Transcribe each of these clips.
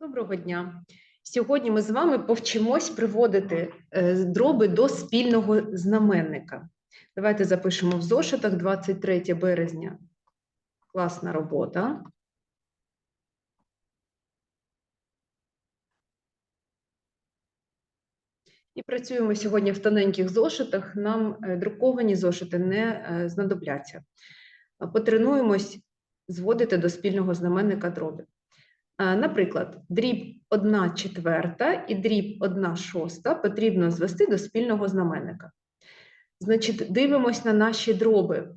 Доброго дня. Сьогодні ми з вами повчимось приводити е, дроби до спільного знаменника. Давайте запишемо в зошитах 23 березня. Класна робота. І працюємо сьогодні в тоненьких зошитах. Нам е, друковані зошити не е, знадобляться. Потренуємось зводити до спільного знаменника дробів. Наприклад, дріб 1 четверта і дріб 1 шоста потрібно звести до спільного знаменника. Значить, дивимось на наші дроби.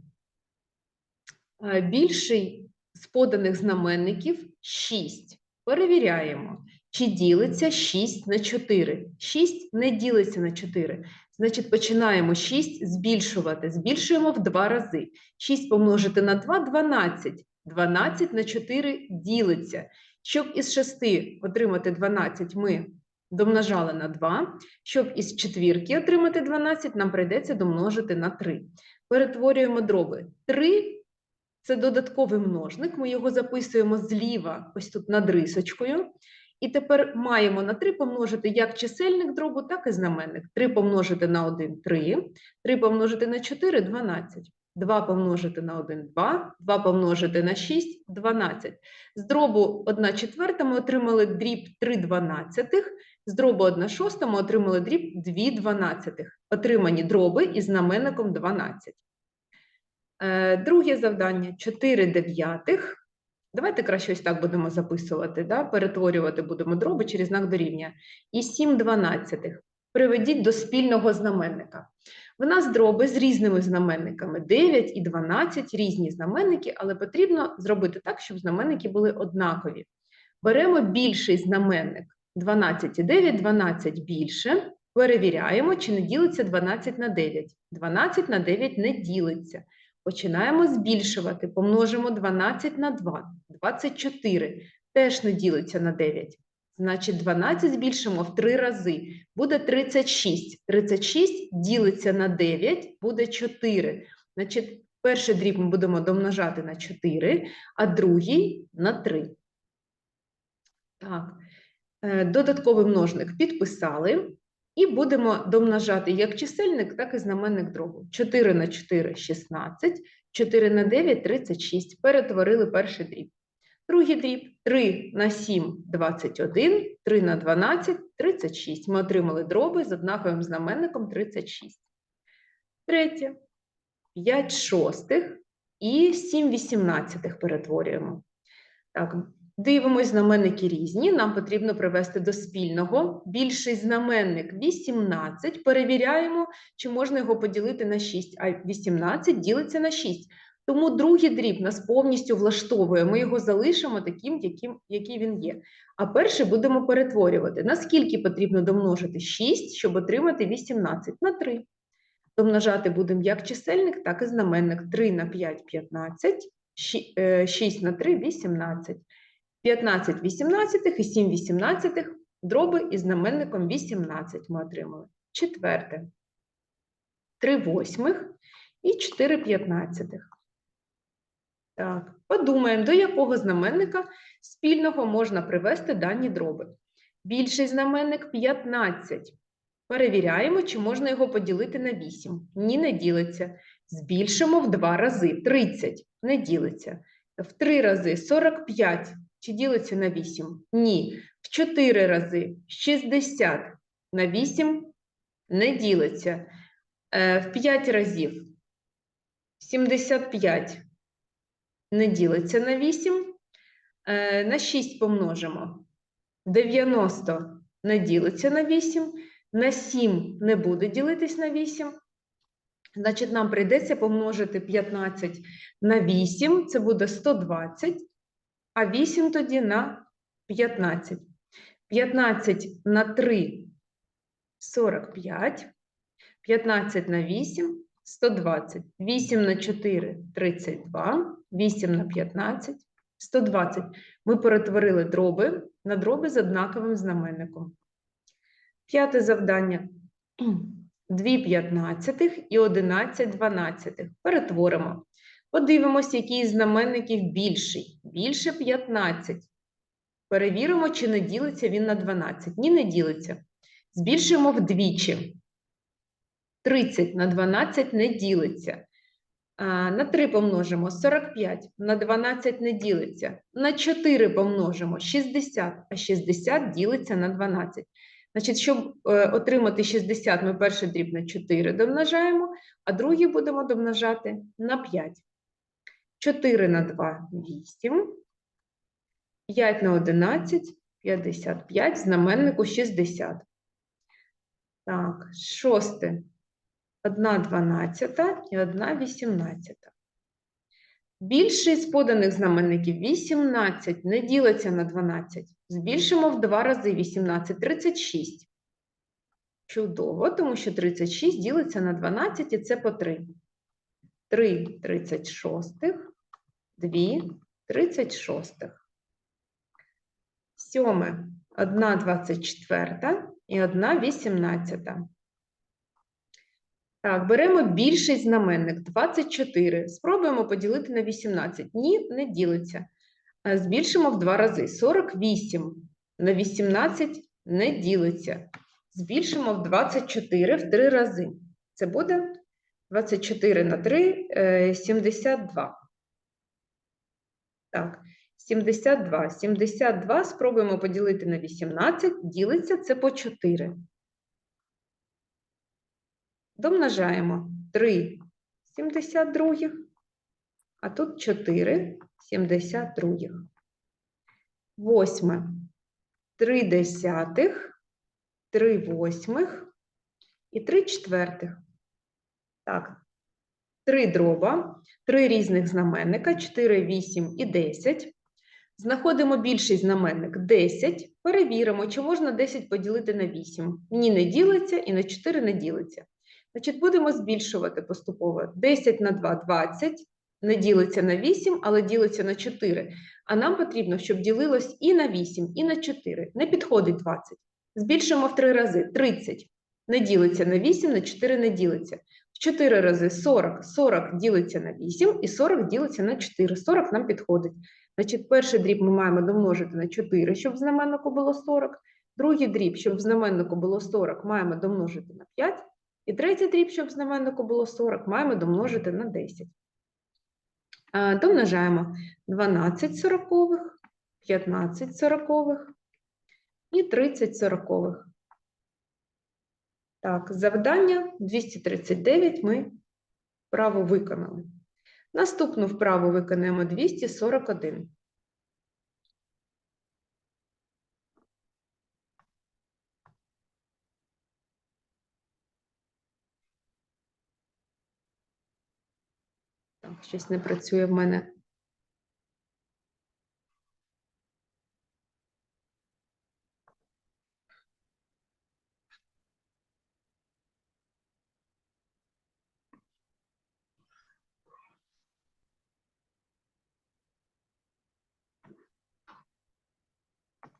Більший з поданих знаменників 6. Перевіряємо, чи ділиться 6 на 4. 6 не ділиться на 4. Значить, починаємо 6 збільшувати. Збільшуємо в 2 рази. 6 помножити на 2 – 12. 12 на 4 ділиться. Щоб із 6 отримати 12, ми домножали на 2. Щоб із четвірки отримати 12, нам прийдеться домножити на 3. Перетворюємо дроби. 3 – це додатковий множник, ми його записуємо зліва, ось тут над рисочкою. І тепер маємо на 3 помножити як чисельник дробу, так і знаменник. 3 помножити на 1 – 3, 3 помножити на 4 – 12. 2 помножити на 1 – 2, 2 помножити на 6 – 12. З дробу 1 четверта ми отримали дріб 3 дванадцятих, з дробу 1 шоста ми отримали дріб 2 дванадцятих. Отримані дроби із знаменником 12. Е, Друге завдання 4 дев'ятих. Давайте краще ось так будемо записувати, да? перетворювати будемо дроби через знак дорівнює. І 7 дванадцятих. Приведіть до спільного знаменника. В нас дроби з різними знаменниками 9 і 12 різні знаменники, але потрібно зробити так, щоб знаменники були однакові. Беремо більший знаменник 12 і 9, 12 більше. Перевіряємо, чи не ділиться 12 на 9. 12 на 9 не ділиться. Починаємо збільшувати. Помножимо 12 на 2. 24 теж не ділиться на 9. Значить, 12 збільшимо в 3 рази. Буде 36. 36 ділиться на 9, буде 4. Значить, перший дріб ми будемо домножати на 4, а другий на 3. Так, е, додатковий множник підписали. І будемо домножати як чисельник, так і знаменник дробу. 4 на 4 – 16, 4 на 9 – 36. Перетворили перший дріб. Другий дріб 3 на 7 – 21, 3 на 12 – 36. Ми отримали дроби з однаковим знаменником 36. Третє. 5 шостих і 7 вісімнадцятих перетворюємо. Так, дивимось, знаменники різні. Нам потрібно привести до спільного. Більший знаменник 18. Перевіряємо, чи можна його поділити на 6, а 18 ділиться на 6. Тому другий дріб нас повністю влаштовує. Ми його залишимо таким, яким, який він є. А перший будемо перетворювати. Наскільки потрібно домножити 6, щоб отримати 18 на 3. Домножати будемо як чисельник, так і знаменник. 3 на 5 – 15, 6 на 3 – 18. 15 18 і 7 18 дроби із знаменником 18 ми отримали. Четверте. 3 восьмих і 4 п'ятнадцятих. Так, подумаємо, до якого знаменника спільного можна привести дані дроби. Більший знаменник 15. Перевіряємо, чи можна його поділити на 8. Ні, не ділиться. Збільшимо в 2 рази. 30 не ділиться. В 3 рази 45. Чи ділиться на 8? Ні. В 4 рази 60 на 8 не ділиться. Е, В 5 разів 75 не ділиться на 8. Е, На 6 помножимо. 90 не ділиться на 8. На 7 не буде ділитись на 8. Значить, нам прийдеться помножити 15 на 8, це буде 120, а 8 тоді на 15. 15 на 3 – 45, 15 на 8 – 120, 8 на 4 – 32, 8 на 15 – 120. Ми перетворили дроби на дроби з однаковим знаменником. П'яте завдання. 2 п'ятнадцятих і 11 дванадцятих. Перетворимо. Подивимося, який із знаменників більший. Більше 15. Перевіримо, чи не ділиться він на 12. Ні, не ділиться. Збільшуємо вдвічі. 30 на 12 не ділиться. На 3 помножимо 45, на 12 не ділиться. На 4 помножимо 60, а 60 ділиться на 12. Значить, щоб е, отримати 60, ми перший дріб на 4 домножаємо, а другий будемо домножати на 5. 4 на 2 – 8. 5 на 11 – 55, знаменнику 60. Так, шосте. 1 дванадцята і 1 вісімнадцята. Більший з поданих знаменників 18 не ділиться на 12. Збільшимо в два рази 18 – 36. Чудово, тому що 36 ділиться на 12 і це по 3. 3 36, 2 36. Сьоме – 1 24 і 1 18. Так, беремо більший знаменник 24. Спробуємо поділити на 18. Ні, не ділиться. Е, Збільшимо в два рази. 48 на 18 не ділиться. Збільшимо в 24 в три рази. Це буде 24 на 3 е, 72. Так, 72. 72 спробуємо поділити на 18. Ділиться це по 4. Домножаємо 3 72, а тут 4 72. Восьме 3 десятих, 3 восьмих і 3 четвертих. Так, 3 дроба, 3 різних знаменника, 4, 8 і 10. Знаходимо більший знаменник 10. Перевіримо, чи можна 10 поділити на 8. Ні, не ділиться і на 4 не ділиться. Значить, будемо збільшувати поступово. 10 на 2 – 20, не ділиться на 8, але ділиться на 4. А нам потрібно, щоб ділилось і на 8, і на 4. Не підходить 20. Збільшимо в 3 рази. 30 не ділиться на 8, на 4 не ділиться. В 4 рази 40. 40 ділиться на 8 і 40 ділиться на 4. 40 нам підходить. Значить, перший дріб ми маємо домножити на 4, щоб в знаменнику було 40. Другий дріб, щоб в знаменнику було 40, маємо домножити на 5. І третій дріб, щоб знаменнику було 40, маємо домножити на 10. Домножаємо 12 сорокових, 15 сорокових і 30 сорокових. Так, завдання 239 ми вправу виконали. Наступну вправу виконаємо 241. Так, щось не працює в мене.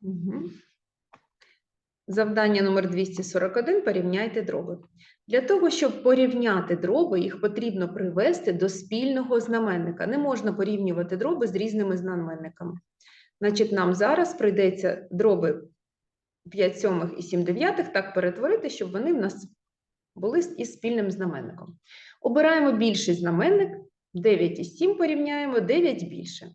Угу. Завдання номер 241 порівняйте дроби. Для того, щоб порівняти дроби, їх потрібно привести до спільного знаменника. Не можна порівнювати дроби з різними знаменниками. Значить, нам зараз прийдеться дроби 5 сьомих і 7 дев'ятих так перетворити, щоб вони в нас були із спільним знаменником. Обираємо більший знаменник, 9 і 7 порівняємо, 9 більше.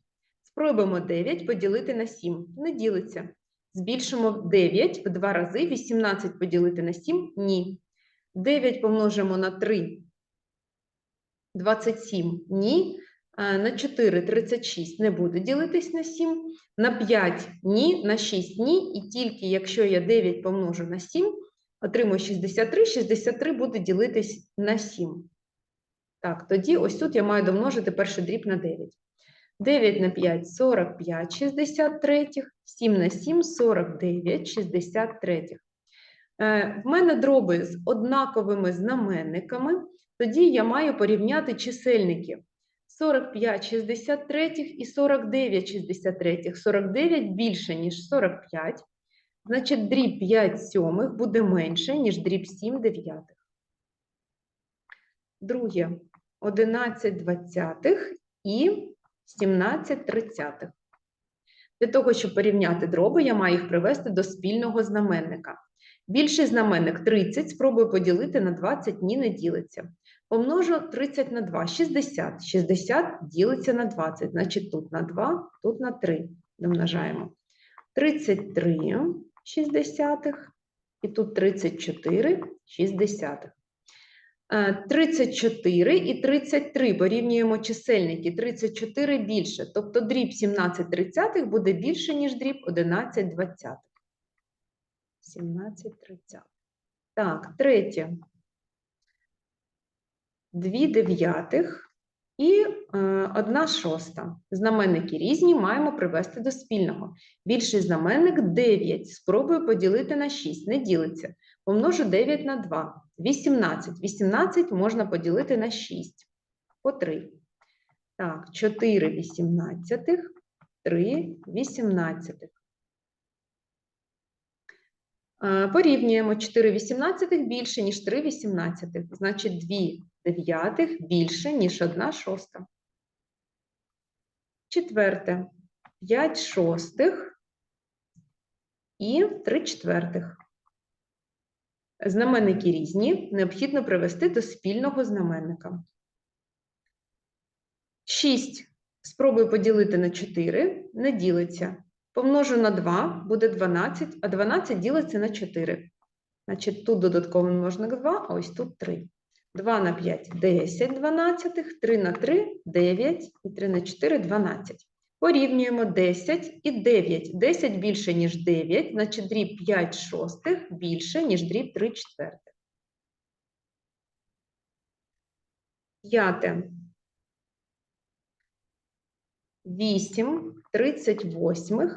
Спробуємо 9 поділити на 7. Не ділиться. Збільшимо 9 в два рази, 18 поділити на 7 – ні. 9 помножимо на 3 – 27 – ні. На 4 – 36 не буде ділитись на 7. На 5 – ні, на 6 – ні. І тільки якщо я 9 помножу на 7, отримую 63, 63 буде ділитись на 7. Так, тоді ось тут я маю домножити перший дріб на 9. 9 на 5 – 45 63, 7 на 7 – 49 63. Е, В мене дроби з однаковими знаменниками, тоді я маю порівняти чисельники 45 63 і 49 63. 49 більше, ніж 45, значить дріб 5 сьомих буде менше, ніж дріб 7 дев'ятих. Друге, 11 двадцятих і 17 тридцятих. Для того, щоб порівняти дроби, я маю їх привести до спільного знаменника. Більший знаменник 30 спробую поділити на 20, ні, не ділиться. Помножу 30 на 2, 60. 60 ділиться на 20, значить тут на 2, тут на 3 домножаємо. 33 шістдесятих і тут 34 шістдесятих. Е, 34 і 33 порівнюємо чисельники. 34 більше, тобто дріб 17 тридцятих буде більше, ніж дріб 11 двадцятих. 17 тридцятих. Так, третє. 2 дев'ятих і е, 1 шоста. Знаменники різні, маємо привести до спільного. Більший знаменник 9. Спробую поділити на 6, не ділиться. Помножу 9 на 2. 18. 18 можна поділити на 6. По 3. Так, 4 вісімнадцятих, 3 вісімнадцятих. Е, Порівнюємо 4 вісімнадцятих більше, ніж 3 вісімнадцятих. Значить, 2 дев'ятих більше, ніж 1 шоста. Четверте. 5 шостих і 3 четвертих. Знаменники різні, необхідно привести до спільного знаменника. 6 спробую поділити на 4, не ділиться. Помножу на 2, буде 12, а 12 ділиться на 4. Значить, тут додатково можна 2, а ось тут 3. 2 на 5 – 10 дванадцятих, 3 на 3 – 9, і 3 на 4 – 12. Порівнюємо 10 і 9. 10 більше, ніж 9, значить дріб 5 шостих більше, ніж дріб 3 четвертих. П'яте. 8 38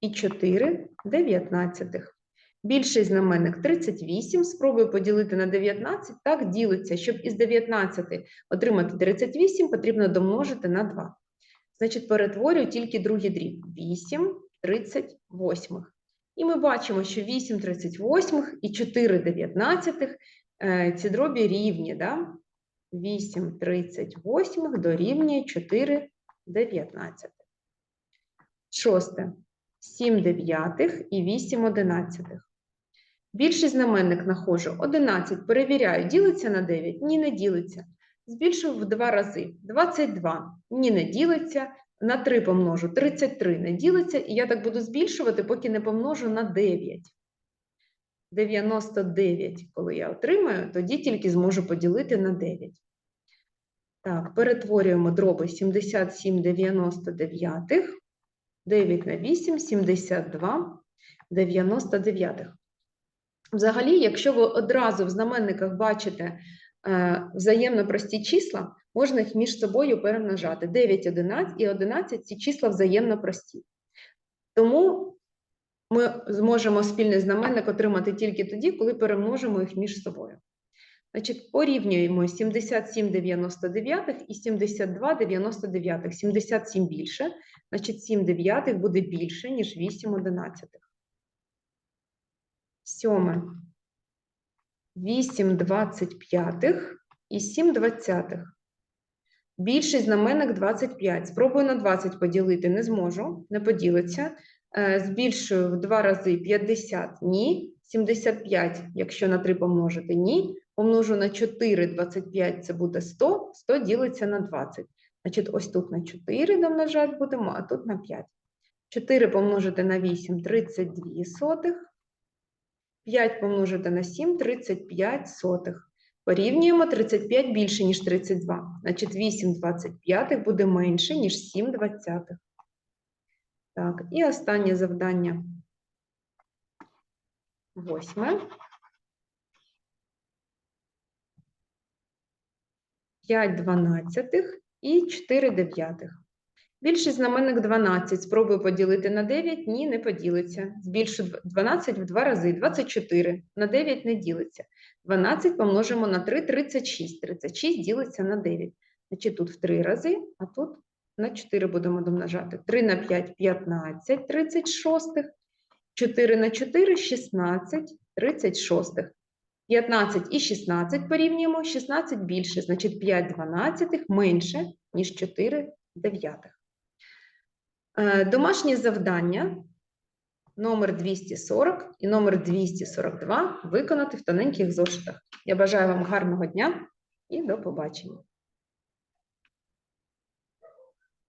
і 4 дев'ятнадцятих. Більший знаменник 38. Спробую поділити на 19. Так ділиться. Щоб із 19 отримати 38, потрібно домножити на 2. Значить, перетворюю тільки другий дріб. 8 38. І ми бачимо, що 8 38 і 4 дев'ятнадцятих е, ці дробі рівні. Да? 8 38 дорівнює 4 19. Шосте. 7 дев'ятих і 8 одинадцятих. Більший знаменник знаходжу 11. Перевіряю, ділиться на 9? Ні, не ділиться. Збільшив в 2 рази. 22. Ні, не ділиться. На 3 помножу. 33 не ділиться. І я так буду збільшувати, поки не помножу на 9. 99, коли я отримаю, тоді тільки зможу поділити на 9. Так, перетворюємо дроби 77 99. 9 на 8 72 99. Взагалі, якщо ви одразу в знаменниках бачите взаємно прості числа, можна їх між собою перемножати. 9, 11 і 11 ці числа взаємно прості. Тому ми зможемо спільний знаменник отримати тільки тоді, коли перемножимо їх між собою. Значить, порівнюємо 77 99 і 72 99. 77 більше, значить 7 дев'ятих буде більше, ніж 8 одинадцятих. Сьоме. 8 25 і 7 двадцятих. Більший знаменник 25. Спробую на 20 поділити, не зможу, не поділиться. Е, Збільшую в 2 рази 50 – ні. 75, якщо на 3 помножити – ні. Помножу на 4, 25 – це буде 100. 100 ділиться на 20. Значить, ось тут на 4 домножати будемо, а тут на 5. 4 помножити на 8 – 32 сотих. 5 помножити на 7 – 35 сотих. Порівнюємо 35 більше, ніж 32. Значить, 8 25 буде менше, ніж 7 двадцятих. Так, і останнє завдання. Восьме. 5 дванадцятих і 4 дев'ятих. Більший знаменник 12. Спробую поділити на 9. Ні, не поділиться. Збільшу 12 в 2 рази. 24. На 9 не ділиться. 12 помножимо на 3 – 36. 36 ділиться на 9. Значить, тут в 3 рази, а тут на 4 будемо домножати. 3 на 5 – 15 36. 4 на 4 – 16 36. 15 і 16 порівнюємо. 16 більше, значить 5 дванадцятих менше, ніж 4 дев'ятих. Е, Домашні завдання номер 240 і номер 242 виконати в тоненьких зошитах. Я бажаю вам гарного дня і до побачення.